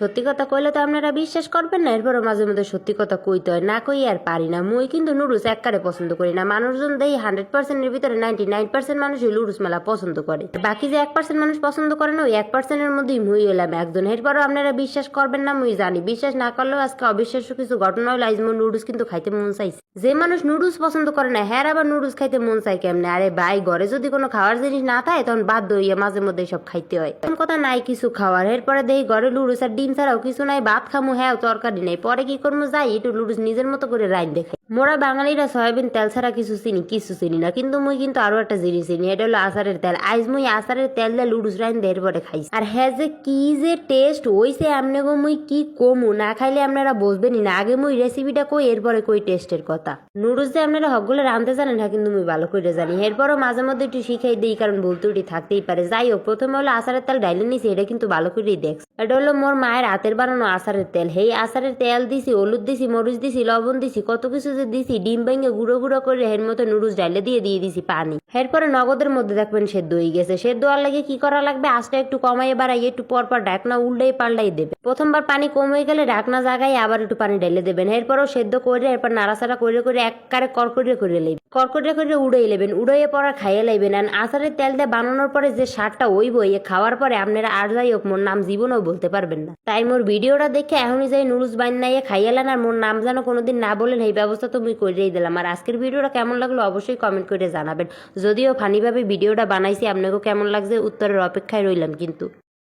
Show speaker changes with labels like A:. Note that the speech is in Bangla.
A: সত্যি কথা কইলে তো আপনারা বিশ্বাস করবেন না, এরপরও মাঝে মধ্যে সত্যি কথা কইতে হয়। না কই আর পারি না। মুই কিন্তু নুডলস একবারে পছন্দ করি না। মানুষজন দেই হান্ড্রেড পার্সেন্টের ভিতরে নাইনটি নাইন পার্সেন্ট মানুষই লুডুস মেলা পছন্দ করে। বাকি যে এক পার্সেন্ট মানুষ পছন্দ করে না, ওই এক পার্সেন্টের মধ্যেই মুই এলাম একজন। এরপরও আপনারা বিশ্বাস করবেন না, মুই জানি। বিশ্বাস না করলেও আজকে অবিশ্বাস্য কিছু ঘটনা হলো মোর নুডলস কিন্তু খাইতে মন চাইছে। যে মানুষ নুডলস পছন্দ করে না হ্যাঁ আবার নুডলস খাইতে মন চাই কেমনে? আরে ভাই, ঘরে যদি কোনো খাওয়ার জিনিস না থাকে, তখন বাধ্য হইয়া মাঝে মধ্যে সব খাইতে হয়। কথা নাই কিছু খাওয়ার। এরপরে দেই ঘরে আর ডিম ছাড়াও কিছু নাই, ভাত খামু হ্যাঁ তরকারি নাই। পরে কি করব যাই, একটু লুডুস নিজের মতো করে রাইন দেখে মোরা বাঙালিরা সয়াবিন তেল ছাড়া কিছু চিনি কিছু চিনি না। কিন্তু মুই কিন্তু আরও একটা জিনিস চিনি, এটা হলো আচারের তেল। আজ মুই আচারের তেল দিয়ে লুডুস রাইন দিয়ে এরপরে খাইছি। আর হ্যাঁ যে কি যে টেস্ট হইছে আমনে গো মুই কি কমু, না খাইলে আপনারা বুঝবেনই না। আগে মুই রেসিপিটা কই, এরপরে কই টেস্টের কথা। নুডলস যে আপনারা হকগুলো রাঁধতে জানেন না কিন্তু মুই ভালো করে জানি। এরপরও মাঝে মধ্যে একটু শিখাই দিই, কারণ ভুল ত্রুটি থাকতেই পারে। যাই হোক, প্রথমে হলো আচারের তেল ডাইলে নিছি, এটা কিন্তু ভালো করেই দেখ। এটা হলো মোর মায়ের হাতের বানানো আচারের তেল। হেই আচারের তেল দিছি, হলুদ দিছি, মরিচ দিছি, লবণ দিছি, কত কিছু যে দিছি, ডিম ভেঙে গুঁড়ো গুঁড়ো করে হের মতো নুডলস ডাইলে দিয়ে দিয়ে দিছি পানি। এরপরে নগদের মধ্যে দেখবেন সেদ্ধ হয়ে গেছে। সেদ্ধ হওয়ার লাগে কি করা লাগবে? আঁচটা একটু কমাই বাড়াই একটু পরপর পর ঢাকনা উল্টাই পাল্টাই দেবে। প্রথমবার পানি কম হয়ে গেলে ঢাকনা জায়গায় আবার একটু পানি ঢেলে দেবেন। এরপরও সেদ্ধ করে, এরপর নাড়াচাড়া করে করে একবারে কর করে লইবেন কড়কড়ে করে উড়াই লেবেন উড়াইয়ে পর খাইয়ে লাইবেন আর আচারের তেল দিয়ে বানানোর পরে যে সারটা ওই বইয়ে খাওয়ার পরে আপনারা আর যাই হোক মোর নাম জীবনেও বলতে পারবেন না। তাই মোর ভিডিওটা দেখে এখনই যাই নুডলস বানাইয়ে খাইয়েলেন আর মোর নাম যেন কোনোদিন না বলেন, এই ব্যবস্থা তো মুই করেই দিলাম। আর আজকের ভিডিওটা কেমন লাগল অবশ্যই কমেন্ট করে জানাবেন। যদিও ফানিভাবে ভিডিওটা বানাইছি, আপনাকেও কেমন লাগছে উত্তরের অপেক্ষায় রইলাম কিন্তু।